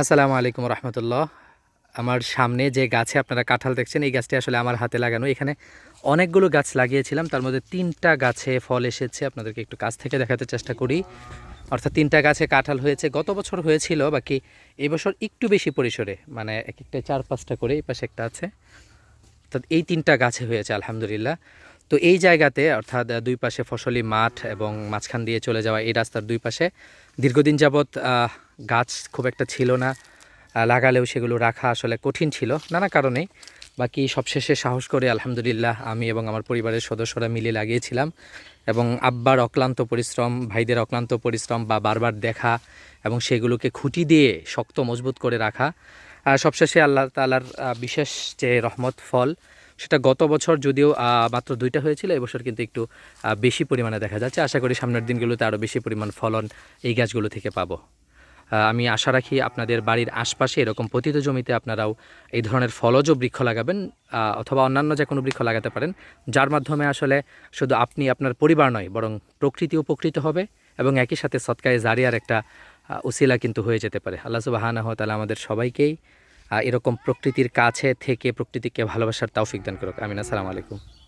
আসসালামু আলাইকুম রহমতুল্লাহ। আমার সামনে যে গাছে আপনারা কাঁঠাল দেখছেন, এই গাছটি আসলে আমার হাতে লাগানো। এখানে অনেকগুলো গাছ লাগিয়েছিলাম, তার মধ্যে তিনটা গাছে ফল এসেছে। আপনাদেরকে একটু কাছ থেকে দেখাতে চেষ্টা করি। অর্থাৎ তিনটা গাছে কাঁঠাল হয়েছে। গত বছর হয়েছিল, বাকি এই বছর একটু বেশি পরিসরে মানে এক একটা চার পাঁচটা করে এই পাশে একটা আছে। অর্থাৎ এই তিনটা গাছে হয়েছে, আলহামদুলিল্লাহ। তো এই জায়গাতে, অর্থাৎ দুই পাশে ফসলি মাঠ এবং মাঝখান দিয়ে চলে যাওয়া এই রাস্তার দুই পাশে দীর্ঘদিন যাবৎ গাছ খুব একটা ছিল না লাগালেও সেগুলো রাখা আসলে কঠিন ছিল নানা কারণে বাকি সবশেষে সাহস করে আলহামদুলিল্লাহ আমি এবং আমার পরিবারের সদস্যরা মিলে লাগিয়েছিলাম এবং আব্বার অক্লান্ত পরিশ্রম, ভাইদের অক্লান্ত পরিশ্রম বা বারবার দেখা এবং সেগুলোকে খুঁটি দিয়ে শক্ত, মজবুত করে রাখা সবশেষে আল্লাহ তালার বিশেষ যে রহমত, ফল, সেটা গত বছর যদিও মাত্র দুইটা হয়েছিল, এবছর কিন্তু একটু বেশি পরিমাণে দেখা যাচ্ছে। আশা করি সামনের দিনগুলোতে আরও বেশি পরিমাণ ফলন এই গাছগুলো থেকে পাবো। আমি আশা রাখি আপনাদের বাড়ির আশপাশে এরকম পতিত জমিতে আপনারাও এই ধরনের ফলজ বৃক্ষ লাগাবেন অথবা অন্যান্য যে কোনো বৃক্ষ লাগাতে পারেন, যার মাধ্যমে আসলে শুধু আপনি আপনার পরিবার নয়, বরং প্রকৃতি উপকৃত হবে এবং একই সাথে সৎকায়ে জারিয়ার একটা উসিলা কিন্তু হয়ে যেতে পারে। আল্লাহ সুবাহানাহ তালা আমাদের সবাইকেই এরকম প্রকৃতির কাছে থেকে প্রকৃতিকে ভালোবাসার তৌফিক দান করুক। আমিন। আসসালামু আলাইকুম।